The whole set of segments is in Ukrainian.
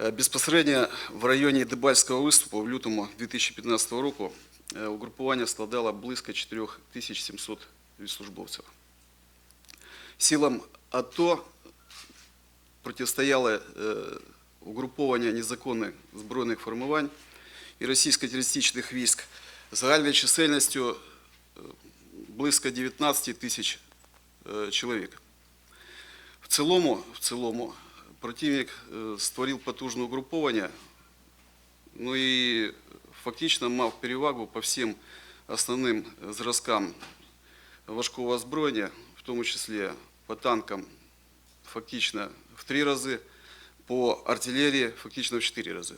Е, Безпосередньо в районі Дебальського виступу в лютому 2015 року е, угрупування складало близько 4700 військовослужбовців. Силам АТО протистояло е, угруповання незаконних збройних формувань і російсько-терористичних військ загальною чисельністю близько 19 тисяч чоловік. В цілому, в цілому противник е, створив потужне угруповання, ну і фактично мав перевагу по всім основним зразкам важкого озброєння, в тому числі по танкам фактично в три рази, по артилерії фактично в чотири рази.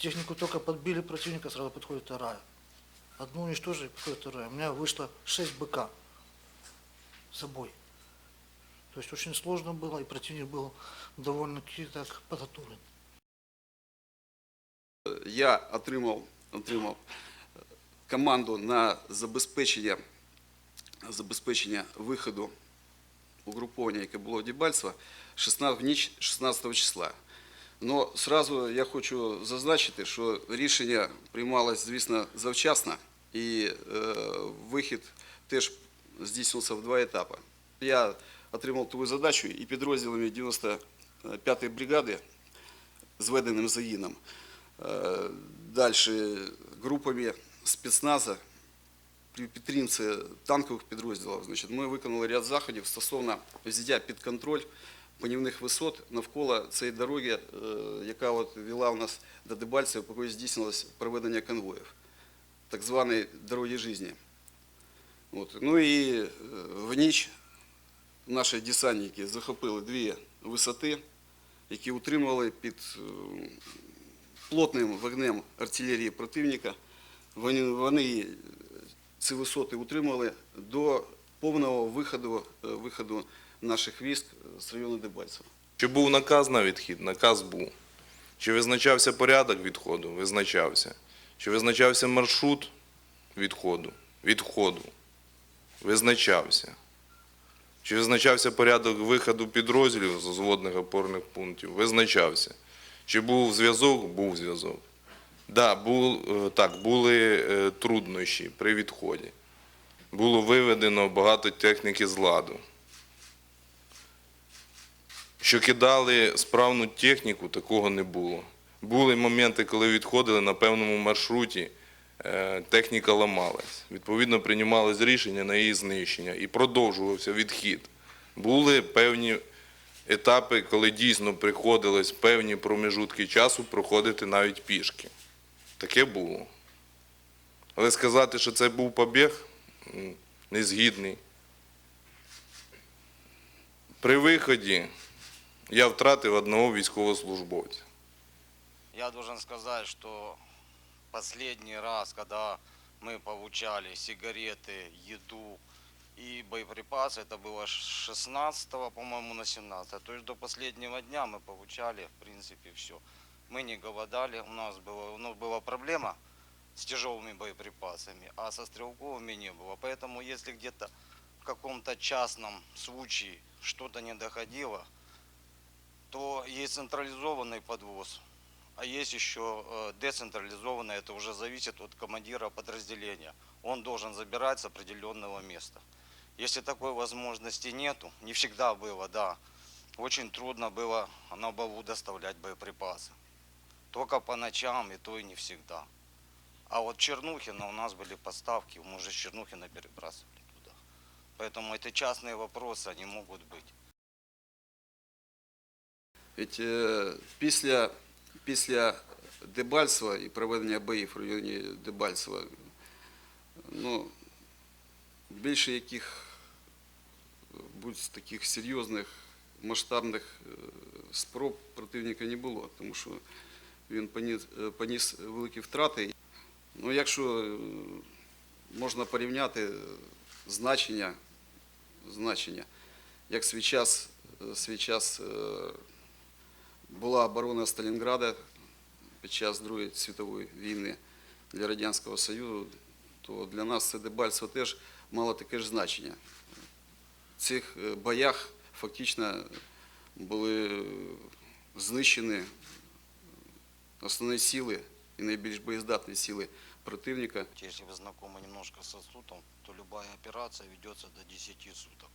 Технику только подбили противника, сразу подходит вторая. Одну уничтожили, подходит вторая. У меня вышло 6 БК с собой. То есть очень сложно было, и противник был довольно-таки так подготовлен. я отримав, отримав е, команду на забезпечення, забезпечення виходу угруповання, яке було в Дебальцево, 16, в ніч 16 числа. Но сразу я хочу зазначити, що рішення приймалось, звісно, завчасно, і е, вихід теж здійснився в два етапи. Я отримав таку задачу і підрозділами 95-ї бригади зведеним загином. Е, Далі групами спецназа при підтримці танкових підрозділів. Ми виконали ряд заходів стосовно взяття під контроль панівних висот навколо цієї дороги, е, яка от вела у нас до Дебальцева, по якої здійснилось проведення конвоїв, так званої дороги житті. От. Ну і е, в ніч наші десантники захопили дві висоти, які утримували під е, плотним вогнем артилерії противника. Вони, вони ці висоти утримували до повного виходу, е, виходу наших військ з району Дебальцева. Чи був наказ на відхід? Наказ був. Чи визначався порядок відходу? Визначався. Чи визначався маршрут відходу? Відходу. Визначався. Чи визначався порядок виходу підрозділів з зводних опорних пунктів? Визначався. Чи був зв'язок? Був зв'язок. Да, був, е, так, були е, труднощі при відході. Було виведено багато техніки з ладу. Що кидали справну техніку, такого не було. Були моменти, коли відходили на певному маршруті, техніка ламалась. Відповідно, приймалось рішення на її знищення і продовжувався відхід. Були певні етапи, коли дійсно приходилось певні промежутки часу проходити навіть пішки. Таке було. Але сказати, що це був побіг, незгідний. При виході я втратив одного військовослужбовця. Я должен сказать, что последний раз, когда мы получали сигареты, еду и боеприпасы, это было с 16, по-моему, на 17. То есть до последнего дня мы получали, в принципе, все. Мы не голодали, у нас, было, у нас была проблема с тяжелыми боеприпасами, а со стрелковыми не было. Поэтому если где-то в каком-то частном случае что-то не доходило, то есть централизованный подвоз, а есть еще э, децентрализованный, это уже зависит от командира подразделения. Он должен забирать с определенного места. Если такой возможности нету, не всегда было, да, очень трудно было на балу доставлять боеприпасы. Только по ночам, и то и не всегда. А вот Чернухина у нас были поставки, мы уже с Чернухина перебрасывали туда. Поэтому это частные вопросы, они могут быть. Ведь е, після, після Дебальцева і проведення боїв в районі Дебальцева, ну, більше яких будь таких серйозних масштабних е, спроб противника не було, тому що він поніс, е, поніс великі втрати. Ну, якщо е, можна порівняти значення, значення, як свій час, свій час була оборона Сталінграда під час Другої світової війни для Радянського Союзу, то для нас це Дебальцево теж мало таке ж значення. В цих е, боях фактично були знищені основні сили і найбільш боєздатні сили противника. Если вы знакомы немножко со СУТом, то любая операция ведется до 10 суток.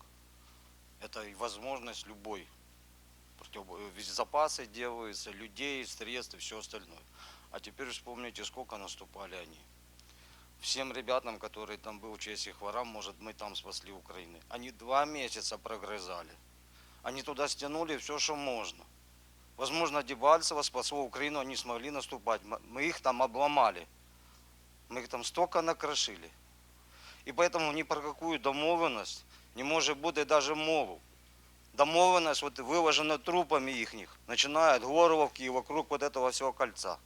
Это и возможность любой. Против... э, Запасы делаются, людей, средств и все остальное. А теперь вспомните, сколько наступали они. Всем ребятам, которые там был, честь их ворам, может, мы там спасли Украины. Они два месяца прогрызали. Они туда стянули все, что можно. Возможно, Дебальцево спасло Украину, они смогли наступать. М- Мы их там обломали. Мы их там столько накрошили. І поэтому ні про какую домовленість не може бути даже мову. Домовленность вот виважена трупами їхніх, начиная от Горловки и вокруг вот этого всего кольца.